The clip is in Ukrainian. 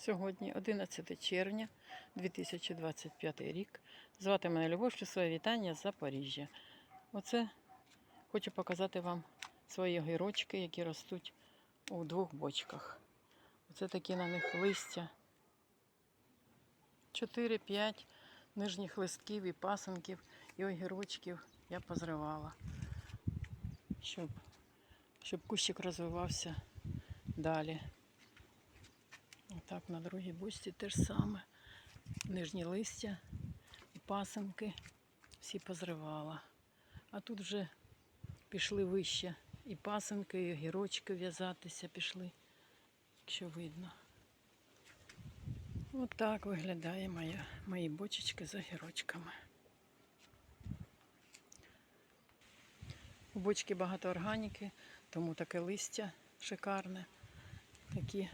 Сьогодні 11 червня 2025 рік. Звати мене Любов, своє вітання з Запоріжжя. Оце хочу показати вам свої огірочки, які ростуть у двох бочках. Оце такі на них листя. 4-5 нижніх листків і пасенків, і огірочків я позривала, щоб, щоб кущик розвивався далі. Отак на другій бочці теж саме. Нижні листя і пасенки всі позривала. А тут вже пішли вище і пасенки, і огірочки в'язатися пішли, якщо видно. Отак виглядає моя, мої бочечки з огірочками. У бочки багато органіки, тому таке листя шикарне. Такі